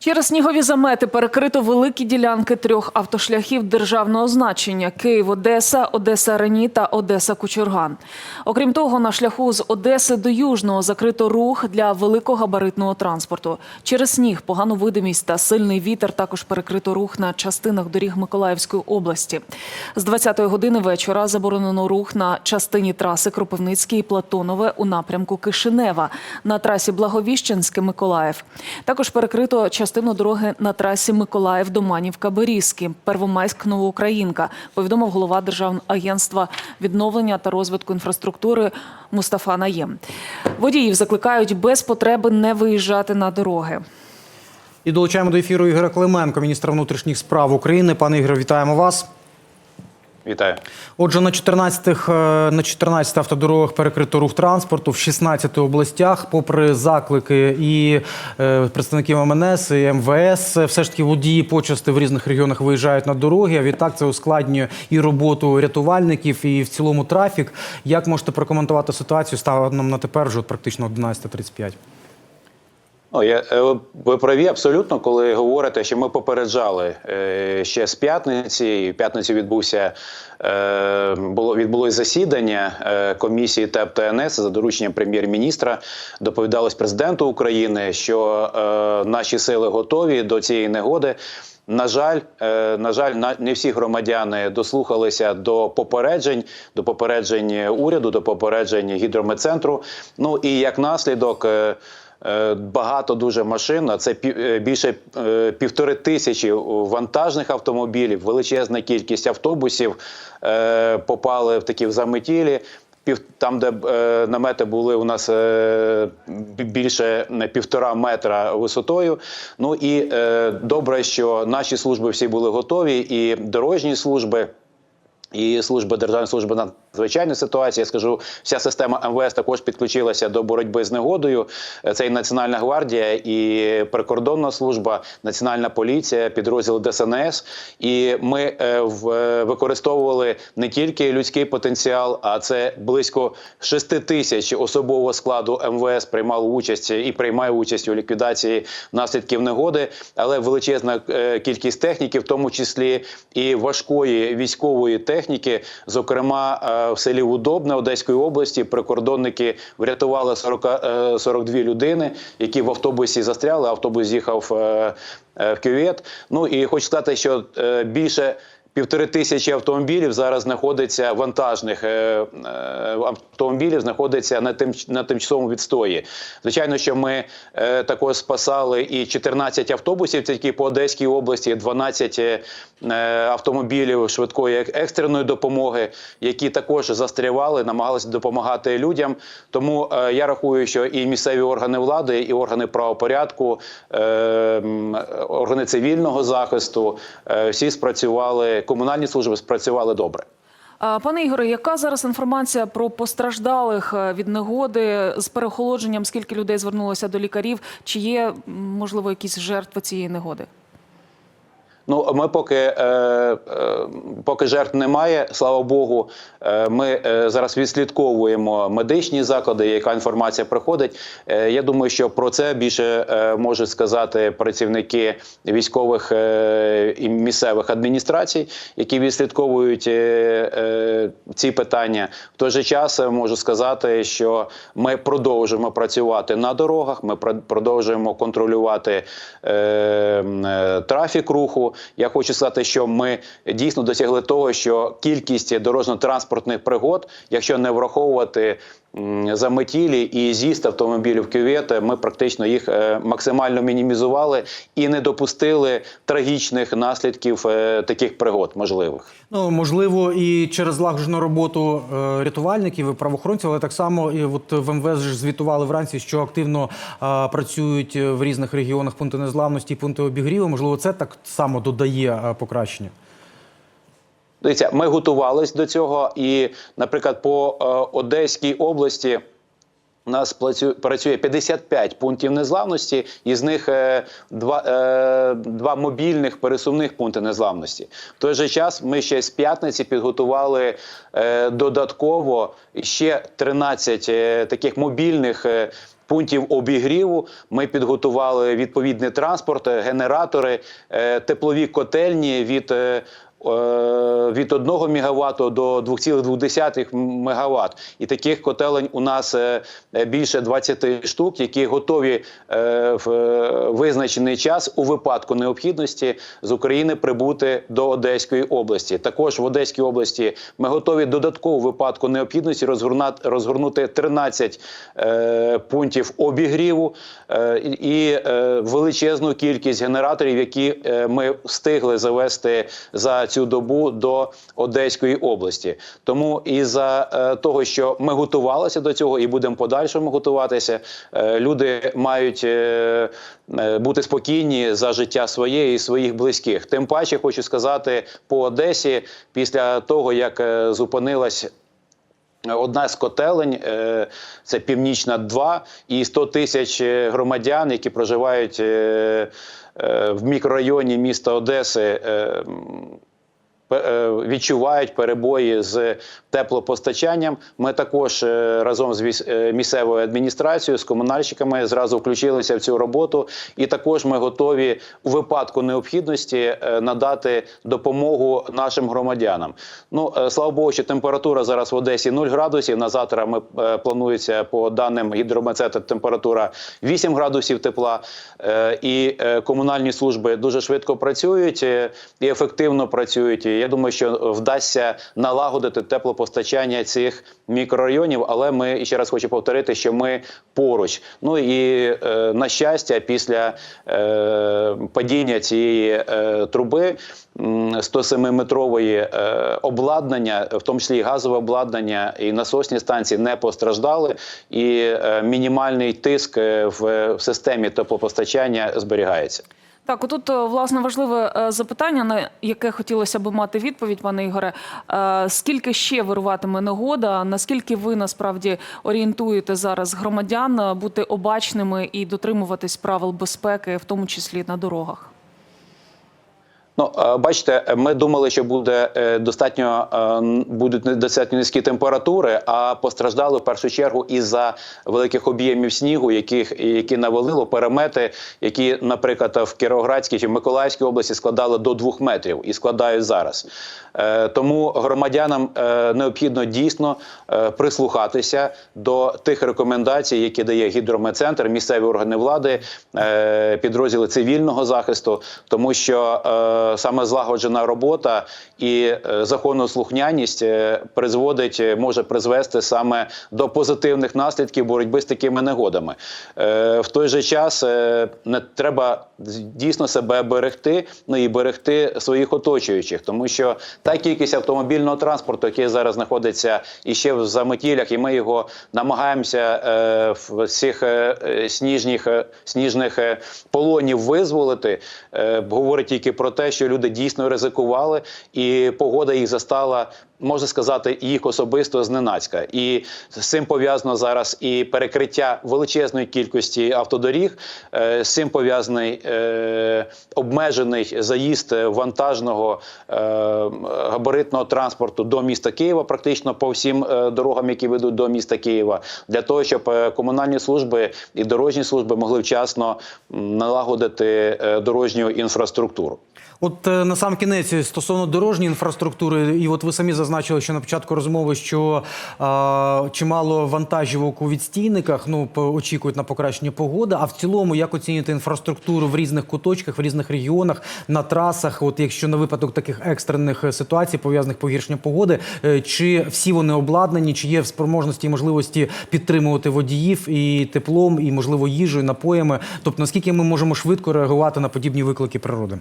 Через снігові замети перекрито великі ділянки трьох автошляхів державного значення: Київ, Одеса, Одеса Рені та Одеса Кучурган. Окрім того, на шляху з Одеси до Южного закрито рух для великогабаритного транспорту. Через сніг, погану видимість та сильний вітер також перекрито рух на частинах доріг Миколаївської області. З 20-ї години вечора заборонено рух на частині траси Кропивницький і Платонове у напрямку Кишинева на трасі Благовіщенське Миколаїв. Також перекрито частину дороги на трасі Миколаїв Доманівка Берізки, Первомайськ Новоукраїнка, повідомив голова Державного агентства відновлення та розвитку інфраструктури Мустафа Наєм. Водіїв закликають без потреби не виїжджати на дороги. І долучаємо до ефіру Ігоря Клименко, міністра внутрішніх справ України. Пане Ігоре, вітаємо вас. Вітаю. Отже, на 14, е, на 14 автодорогах перекрито рух транспорту в 16 областях, попри заклики і е, представників МНС і МВС, все ж таки водії почасти в різних регіонах виїжджають на дороги. А відтак це ускладнює і роботу рятувальників, і в цілому трафік. Як можете прокоментувати ситуацію станом на тепер вже практично 11.35? Ну, я, е, ви праві абсолютно, коли говорите, що ми попереджали е, ще з п'ятниці. І в п'ятницю відбувся е, було відбулось засідання комісії ТЕП ТНС за дорученням прем'єр-міністра. Доповідалось президенту України, що наші сили готові до цієї негоди. На жаль, на жаль, не всі громадяни дослухалися до попереджень, до попереджень уряду, до попереджень гідрометцентру. Ну і як наслідок. Е, Багато дуже машин, це е, більше е, півтори тисячі вантажних автомобілів, величезна кількість автобусів попали в такі в заметілі. Там, де е, намети були у нас е, більше півтора метра висотою. Ну і е, добре, що наші служби всі були готові, і дорожні служби. І служба Державної служби надзвичайної ситуації, я скажу, вся система МВС також підключилася до боротьби з негодою. Е, Це і Національна гвардія, і прикордонна служба, Національна поліція, підрозділ ДСНС. І ми е, в- е, використовували не тільки людський потенціал, а це близько 6 тисяч особового складу МВС приймало участь і приймає участь у ліквідації наслідків негоди, але величезна кількість техніки, в тому числі і важкої військової техніки. Зокрема, е, в селі Удобне Одеської області прикордонники врятували 40, е, 42 людини, які в автобусі застряли. Автобус з'їхав е, е, в кювет. Ну і хочу сказати, що е, більше. Півтори тисячі автомобілів зараз знаходиться вантажних е, е, автомобілів, знаходиться на тим на тимчасовому відстої. Звичайно, що ми е, також спасали і 14 автобусів, тільки по Одеській області, 12 е, автомобілів швидкої екстреної допомоги, які також застрявали, намагалися допомагати людям. Тому я рахую, що і місцеві органи влади, і органи правопорядку, органи цивільного захисту, всі спрацювали, комунальні служби спрацювали добре. Пане Ігоре, яка зараз інформація про постраждалих е, від негоди з переохолодженням? Скільки людей звернулося до лікарів? Чи є можливо якісь жертви цієї негоди? Ну, ми поки, е, е, поки жертв немає, слава Богу. Е, ми е, зараз відслідковуємо медичні заклади, яка інформація приходить. Е, я думаю, що про це більше е, можуть сказати працівники військових е, і місцевих адміністрацій, які відслідковують е, е, ці питання. В той же час можу сказати, що ми продовжуємо працювати на дорогах. Ми про- продовжуємо контролювати е, е, трафік руху. Я хочу сказати, що ми дійсно досягли того, що кількість дорожньо-транспортних пригод, якщо не враховувати заметілі і з'їзд автомобілів кювет, ми практично їх е, максимально мінімізували і не допустили трагічних наслідків е, таких пригод можливих. Ну можливо, і через злагоджену роботу е, рятувальників і правоохоронців, але так само і от в МВС ж звітували вранці, що активно працюють в різних регіонах пункти незламності і пункти обігріву. Можливо, це так само додає покращення. Дивіться, ми готувались до цього, і, наприклад, по е, Одеській області. У нас працю- працює 55 пунктів незламності, із них е, два, е, два мобільних пересувних пункти незламності. В той же час ми ще з п'ятниці підготували додатково ще 13 е, таких мобільних. пунктів обігріву. Ми підготували відповідний транспорт, генератори, теплові котельні від. Е, Від 1 МВт до 2,2 МВт. І таких котелень у нас е, е, більше 20 штук, які готові в визначений час у випадку необхідності з України прибути до Одеської області. Також в Одеській області ми готові додатково випадку необхідності розгорнути 13 е, пунктів обігріву і величезну кількість генераторів, які ми встигли завести за цю добу до Одеської області. Тому і за е, того, що ми готувалися до цього і будемо подальшому готуватися, е, люди мають е, бути спокійні за життя своє і своїх близьких. Тим паче хочу сказати по Одесі, після того як зупинилась. Одна з котелень це Північна 2 і 100 тисяч громадян, які проживають в мікрорайоні міста Одеси. Е, Відчувають перебої з теплопостачанням. Ми також е, разом з е, місцевою адміністрацією, з комунальщиками зразу включилися в цю роботу, і також ми готові у випадку необхідності надати допомогу нашим громадянам. Ну слава Богу, що температура зараз в Одесі 0 градусів. На завтра ми планується по даним гідрометцета температура 8 градусів тепла. І комунальні служби дуже швидко працюють і ефективно працюють. Я думаю, що вдасться налагодити теплопостачання цих мікрорайонів. Але ми ще раз хочу повторити, що ми поруч. Ну і е, на щастя, після е, падіння цієї е, труби. 107-метрової е, обладнання, в тому числі і газове обладнання і насосні станції не постраждали, і е, мінімальний тиск е, в, в системі теплопостачання зберігається. Так, отут е, власне важливе е, запитання, на яке хотілося б мати відповідь, пане Ігоре. Е, Скільки ще вируватиме негода? Наскільки ви насправді орієнтуєте зараз громадян бути обачними і дотримуватись правил безпеки, в тому числі на дорогах? Ну, е, бачите, ми думали, що буде е, достатньо е, будуть достатньо низькі температури, а постраждали в першу чергу із-за великих об'ємів снігу, яких які навалило перемети, які, наприклад, в Кіровоградській чи Миколаївській області складали до двох метрів і складають зараз. Тому громадянам необхідно дійсно прислухатися до тих рекомендацій, які дає гідрометцентр, місцеві органи влади, підрозділи цивільного захисту, тому що саме злагоджена робота і е, законослухняність е, призводить, е, може призвести саме до позитивних наслідків боротьби з такими негодами. В той же час не треба дійсно себе берегти, ну і берегти своїх оточуючих, тому що та кількість автомобільного транспорту, який зараз знаходиться іще в заметілях, і ми його намагаємося в цих сніжних, сніжних полонів визволити, говорить тільки про те, що люди дійсно ризикували, і погода їх застала. Можна сказати, їх особисто зненацька, і з цим пов'язано зараз і перекриття величезної кількості автодоріг. е, З цим пов'язаний е, обмежений заїзд вантажного е, габаритного транспорту до міста Києва, практично по всім дорогам, які ведуть до міста Києва, для того, щоб комунальні служби і дорожні служби могли вчасно налагодити дорожню інфраструктуру. От на сам кінець стосовно дорожньої інфраструктури, і от ви самі зазначили, що на початку розмови, що е, чимало вантажівок у відстійниках ну очікують на покращення погоди. А в цілому, як оцінюєте інфраструктуру в різних куточках, в різних регіонах, на трасах? От якщо на випадок таких екстрених е, ситуацій, пов'язаних погіршенням погоди, е, чи всі вони обладнані, чи є в спроможності і можливості підтримувати водіїв і теплом, і можливо їжею, напоями? Тобто наскільки ми можемо швидко реагувати на подібні виклики природи?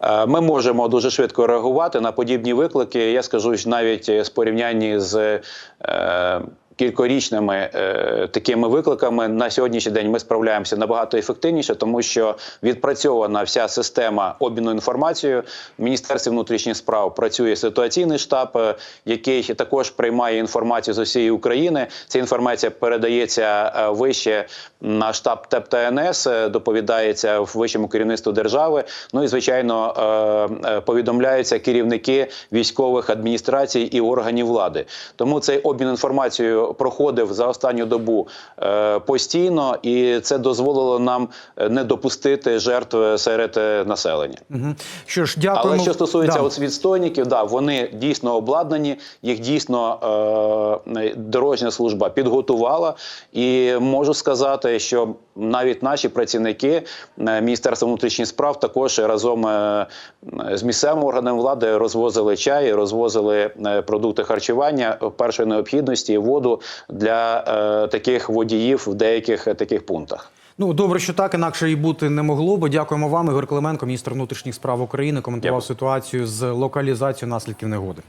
Е, Ми можемо дуже швидко реагувати на подібні виклики. Я скажу навіть з порівнянні з е, кількорічними е, такими викликами на сьогоднішній день ми справляємося набагато ефективніше, тому що відпрацьована вся система обміну інформацією. В Міністерстві внутрішніх справ працює ситуаційний штаб, який також приймає інформацію з усієї України. Ця інформація передається вище на штаб ТЕП та е, доповідається в вищому керівництву держави. Ну і звичайно е, е, повідомляються керівники військових адміністрацій і органів влади. Тому цей обмін інформацією проходив за останню добу постійно, і це дозволило нам не допустити жертв серед населення. Що ж, дякуємо. Але що стосується Да. відстойників, да, вони дійсно обладнані, їх дійсно дорожня служба підготувала. І можу сказати, що навіть наші працівники е, Міністерства внутрішніх справ також разом е, з місцевими органами влади розвозили чай, розвозили е, продукти харчування першої необхідності воду для таких водіїв в деяких таких пунктах. Ну добре, що так інакше і бути не могло. Бо дякуємо вам, Ігор Клименко, міністр внутрішніх справ України, коментував Дякую. ситуацію з локалізацією наслідків негоди.